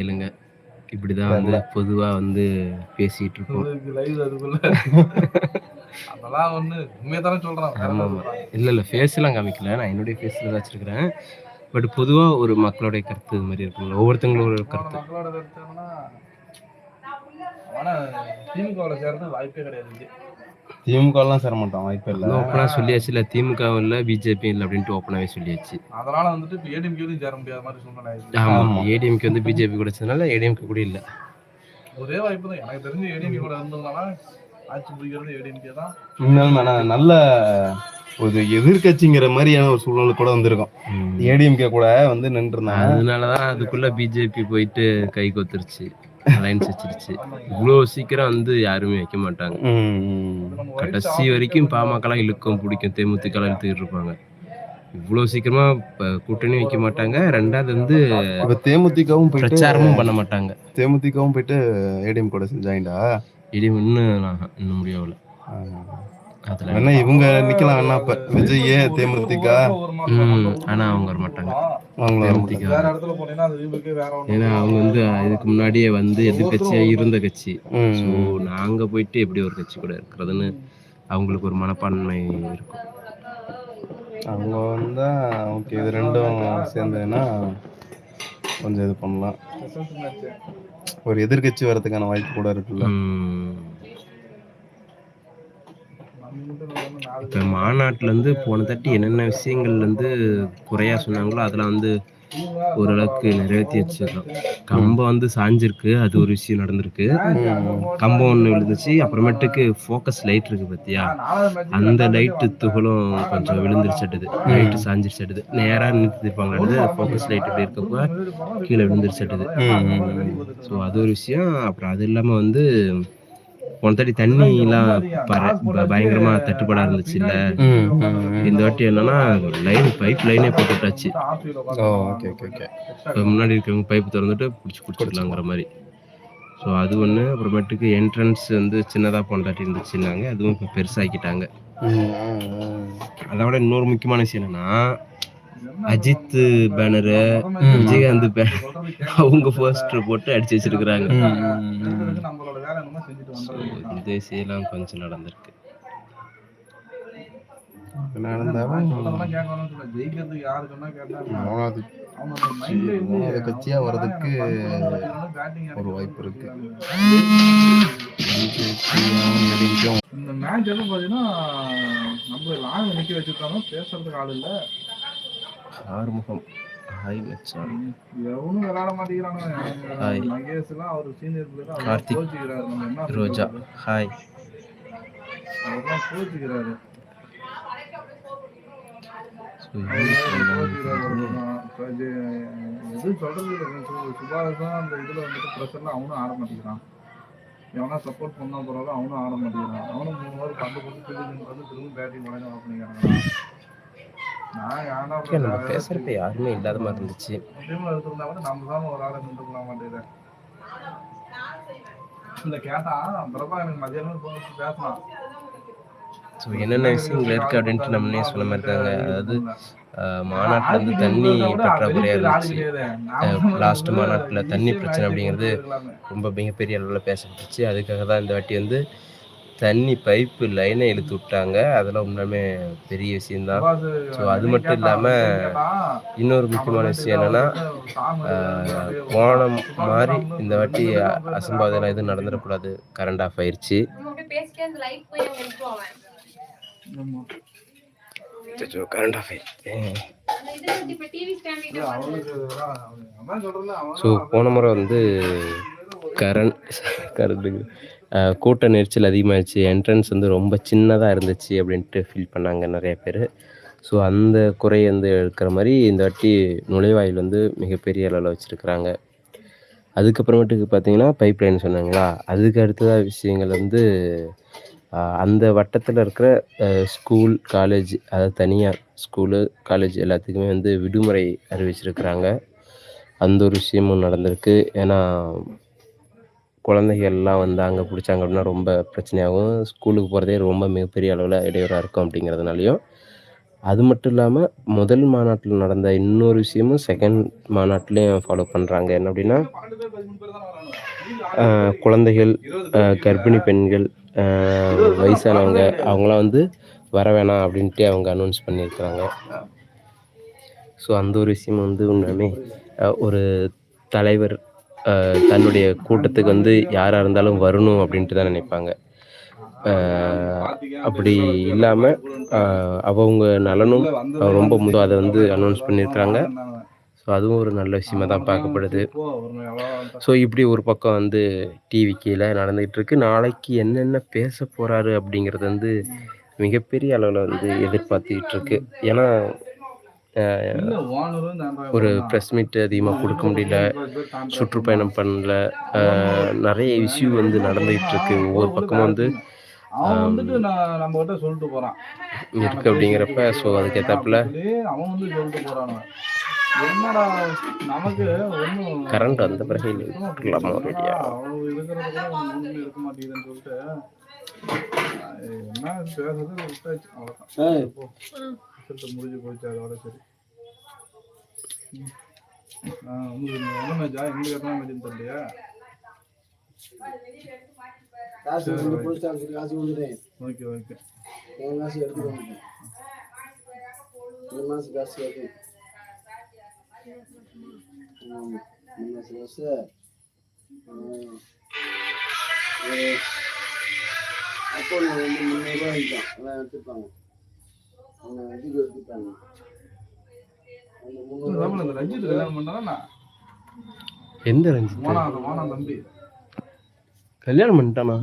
இல்லைங்க. இப்படிதான் வந்து பொதுவா வந்து பேசிட்டு இருக்கோம். உங்களுக்கு லைவ் அதுக்குள்ள. அதெல்லாம் ஒண்ணு உண்மையை தானே சொல்றேன்? இல்ல. இல்ல ஃபேஸ்லாம் காமிக்கல. நான் என்னுடைய ஃபேஸ்ல தான் வச்சிருக்கிறேன். பட் பொதுவா ஒரு மக்களுடைய கருத்து இது மாதிரி இருக்குல்ல ஒவ்வொருத்தங்களோட நம்மளோட கருத்து. மக்களோட கருத்து என்னன்னா ஆனா திமுகவுல சேர்றது வாய்ப்பே கிடையாது. திமுகலாம் சேர மாட்டோம் வாய்ப்பு இல்லை. ஓப்பனா சொல்லியாச்சு இல்ல திமுக இல்ல பிஜேபி இல்ல அப்படின்ட்டு ஓப்பனாவே சொல்லியாச்சு. அதனால வந்துட்டு இப்ப ஏடிஎம்கேலையும் சேர முடியாத மாதிரி சூழ்நிலை. ஏடிஎம்கே வந்து பிஜேபி கூட சேர்ந்தனால ஏடிஎம்கே கூட இல்ல. ஒரே வாய்ப்பு தான். எனக்கு தெரிஞ்சு ஏடிஎம்கே கூட இருந்ததுனால ஆட்சி பிடிக்கிறது ஏடிஎம்கே தான். நான் நல்ல ஒரு எதிர்க்கட்சிங்கிற மாதிரியான ஒரு சூழ்நிலை கூட வந்திருக்கும். ஏடிஎம்கே கூட வந்து நின்றுருந்தாங்க அதனாலதான் அதுக்குள்ள பிஜேபி போயிட்டு கை கொத்துருச்சு. அலைன்ஸ் வச்சிருச்சு. இவ்வளவு சீக்கிரம் வந்து யாருமே வைக்க மாட்டாங்க. கடைசி வரைக்கும் பாமகலாம் இழுக்கும் பிடிக்கும் தேமுதிக இழுத்துக்கிட்டு இருப்பாங்க. இவ்வளவு சீக்கிரமா கூட்டணி வைக்க மாட்டாங்க. ரெண்டாவது வந்து தேமுதிகவும் பிரச்சாரமும் பண்ண மாட்டாங்க. தேமுதிகவும் போயிட்டு ஏடிஎம் கூட செஞ்சாயிண்டா இடி இன்னும் இன்னும் முடியவில்லை. அதுல வேணா இவங்க நிக்கலாம் வேணா இப்ப. விஜய் தேமுதிக? ஆனா அவங்க வர மாட்டாங்க தேமுதிக. வேற இடத்துல போனீங்கன்னா அது வீட்டுக்கு வேற ஒண்ணு. ஏன்னா அவங்க வந்து இதுக்கு முன்னாடியே வந்து எதிர்கட்சியா இருந்த கட்சி. ஸோ நாங்க போயிட்டு எப்படி ஒரு கட்சி கூட இருக்கிறதுன்னு அவங்களுக்கு ஒரு மனப்பான்மை இருக்கும். அவங்க வந்தா ஓகே இது ரெண்டும் சேர்ந்ததுன்னா கொஞ்சம் இது பண்ணலாம். ஒரு எதிர்க்கட்சி வரதுக்கான வாய்ப்பு கூட இருக்குல்ல. இப்ப மாநாட்டுல இருந்து போன தாட்டி என்னென்ன விஷயங்கள் வந்து குறையா சொன்னாங்களோ அதெல்லாம் வந்து ஓரளவுக்கு நிறைவேற்றி வச்சிருக்கோம். கம்பம் வந்து சாஞ்சிருக்கு. அது ஒரு விஷயம் நடந்திருக்கு. கம்பம் ஒன்று விழுந்துச்சு. அப்புறமேட்டுக்கு ஃபோக்கஸ் லைட் இருக்கு பார்த்தியா அந்த லைட்டு துகளும் கொஞ்சம் விழுந்துருச்சட்டுது. லைட்டு சாஞ்சிருச்சட்டுது. நேராக நிறுத்திருப்பாங்களே ஃபோக்கஸ் லைட் இப்படி இருக்கப்போ கீழே விழுந்துருச்சட்டுது. ஸோ அது ஒரு விஷயம். அப்புறம் அது இல்லாமல் வந்து போன தாட்டி தண்ணிலாம் பயங்கரமா தட்டுப்பாடா இருந்துச்சு இல்ல. இந்த வாட்டி என்னன்னா லைன் பைப் லைனே போட்டுட்டாச்சு. ஓ ஓகே ஓகே ஓகே இப்போ முன்னாடி இருக்கிறவங்க பைப் திறந்துட்டு பிடிச்சி குடிச்சிடலாங்கிற மாதிரி. ஸோ அது ஒன்று அப்புறமேட்டுக்கு என்ட்ரன்ஸ் வந்து சின்னதாக பொண்டாட்டி இருந்துச்சுன்னாங்க. அதுவும் இப்போ பெருசாக்கிட்டாங்க. அதை விட இன்னொரு முக்கியமான விஷயம் என்னன்னா அஜித் பேனரு விஜயகாந்த் பேனர் அவங்க போஸ்டர் போட்டு அடிச்சு வச்சிருக்கிறாங்க. வந்துடுறோம் இந்த விஷயம்லாம் கொஞ்சம் நடந்திருக்கு. மூணாவது கட்சியா வர்றதுக்கு ஒரு வாய்ப்பு இருக்கு. இந்த மேட்ச் எதுவும் பாத்தீங்கன்னா நம்ம லாங் நிக்க வச்சிருக்காங்க. பேசுறதுக்கு ஆள் இல்ல. ஆறுமுகம். ஹாய் மச்சான் எவனும் விளையாட எல்லாம் அவர் சீனியர் பிளேயர் அவர் கார்த்திக். கோச்சிக்கிறாரு. நம்ம என்ன ரோஜா. சொல்றது? ஹாய் அவர்தான் கோச்சிக்கிறாரு. ஸோ கோச்சிக்கிறாரு. அவர்தான். இப்ப இது எது சொல்றது சுபாஷ் அந்த இதுல வந்துட்டு ப்ரெஷர்ல அவனும் ஆட மாட்டேங்கிறான். எவனா சப்போர்ட் பண்ணா பரவாயில்ல அவனும் ஆட மாட்டேங்கிறான். அவனும் மூணு பந்து போட்டு திரும்பி வந்து திரும்ப பேட்டிங் உடனே அப்படி நம்ம பேசுறப்ப யாருமே இல்லாத மாதிரி இருந்துச்சு. இல்ல கேட்டா பிரபா எனக்கு மதியானம் பேசலாம் ஸோ என்னென்ன விஷயங்கள் இருக்கு அப்படின்ட்டு நம்மளே சொன்ன மாதிரி அதாவது மாநாட்டுல வந்து தண்ணி பற்றாக்குறையா இருந்துச்சு லாஸ்ட் மாநாட்டுல தண்ணி பிரச்சனை அப்படிங்கிறது ரொம்ப மிகப்பெரிய அளவில் பேசப்பட்டுச்சு. அதுக்காக தான் இந்த வாட்டி வந்து தண்ணி பைப்பு லைனை இழுத்து விட்டாங்க. அதெல்லாம் உண்மையுமே பெரிய விஷயம்தான். ஸோ அது மட்டும் இல்லாம இன்னொரு முக்கியமான விஷயம் என்னன்னா போன மாதிரி இந்த வாட்டி அசம்பாவிதம் எதுவும் நடந்துடக்கூடாது. கரண்ட் ஆஃப் ஆயிருச்சு. நம்ம அப்படியே பேசிட்டே அந்த லைட் போய் அங்க நிற்கும் அவன் கரண்ட் ஆஃப் கிட்ட ஸோ போன முறை வந்து கரண்ட் கரண்ட்டு கூட்ட நெரிச்சல் அதிகமாகிடுச்சு என்ட்ரன்ஸ் வந்து ரொம்ப சின்னதாக இருந்துச்சு அப்படின்ட்டு ஃபீல் பண்ணாங்க நிறைய பேர். ஸோ அந்த குறை வந்து இருக்கிற மாதிரி இந்த வாட்டி நுழைவாயில் வந்து மிகப்பெரிய அளவில் வச்சுருக்குறாங்க. அதுக்கப்புறமேட்டுக்கு பார்த்தீங்கன்னா பைப் லைன் சொன்னாங்களா? அதுக்கு அடுத்ததாக விஷயங்கள் வந்து அந்த வட்டத்தில் இருக்கிற ஸ்கூல் காலேஜ் அதாவது தனியார் ஸ்கூலு காலேஜ் எல்லாத்துக்குமே வந்து விடுமுறை அறிவிச்சிருக்கிறாங்க. அந்த ஒரு விஷயமும் நடந்திருக்கு. ஏன்னா குழந்தைகள்லாம் வந்து அங்கே பிடிச்சாங்க அப்படின்னா ரொம்ப பிரச்சனையாகும். ஸ்கூலுக்கு போகிறதே ரொம்ப மிகப்பெரிய அளவில் இடையூறாக இருக்கும் அப்படிங்கிறதுனாலையும். அது மட்டும் இல்லாமல் முதல் மாநாட்டில் நடந்த இன்னொரு விஷயமும் செகண்ட் மாநாட்டிலையும் ஃபாலோ பண்ணுறாங்க என்ன அப்படின்னா குழந்தைகள் கர்ப்பிணி பெண்கள் வயசானவங்க அவங்களாம் வந்து வர வேணாம் அப்படின்ட்டு அவங்க அனௌன்ஸ் பண்ணியிருக்கிறாங்க. ஸோ அந்த ஒரு விஷயம் வந்து உண்மையுமே ஒரு தலைவர் தன்னுடைய கூட்டத்துக்கு வந்து யாராக இருந்தாலும் வரணும் அப்படின்ட்டு தான் நினைப்பாங்க. அப்படி இல்லாமல் அவங்க நலனும் ரொம்ப முத அதை வந்து அனௌன்ஸ் பண்ணியிருக்கிறாங்க. ஸோ அதுவும் ஒரு நல்ல விஷயமா தான் பார்க்கப்படுது. ஸோ இப்படி ஒரு பக்கம் வந்து டிவி கீழே நடந்துகிட்டு இருக்கு. நாளைக்கு என்னென்ன பேச போகிறாரு அப்படிங்கிறது வந்து மிகப்பெரிய அளவில் வந்து எதிர்பார்த்துக்கிட்டு இருக்கு. ஏன்னா ஒரு ப்ரெஸ் மீட் அதிகமாக கொடுக்க முடியல. சுற்றுப்பயணம் பண்ணல. நிறைய இஷ்யூ வந்து நடந்துகிட்டு இருக்கு. ஒவ்வொரு பக்கமும் வந்து அவன் வந்துட்டு நான் நம்ம கிட்ட சொல்லிட்டு போறான். இருக்கு அப்படிங்கிறப்ப ஸோ அதுக்கேற்றாப்புல சொல்லி அவன் வந்து சொல்லிட்டு போறான் என்னடா நமக்கு ஒண்ணும் கரண்ட் வந்த பிறகு ஒரு ஐடியா என்ன பேசுறது? ரிசல்ட் முடிஞ்சு போச்சு அதோட சரி. உங்களுக்கு என்ன மேட்சா எங்களுக்கு எத்தனை மேட்ச்னு தெரியலையா? ஓகே ஓகே என் காசு எடுத்து வந்துட்டேன் இந்த மாசம் காசு எடுத்து இந்த மாசம் காசு. அப்போ நான் வந்து முந்நூறுரூவா வாங்கிட்டேன் எல்லாம் எடுத்துப்பாங்க. இதுக்கு எடுத்துட்டாங்க. அந்த ரஞ்சித்? கல்யாணம் பண்ணானா எந்த ரஞ்சித் கல்யாணம் பண்ணிட்டானா?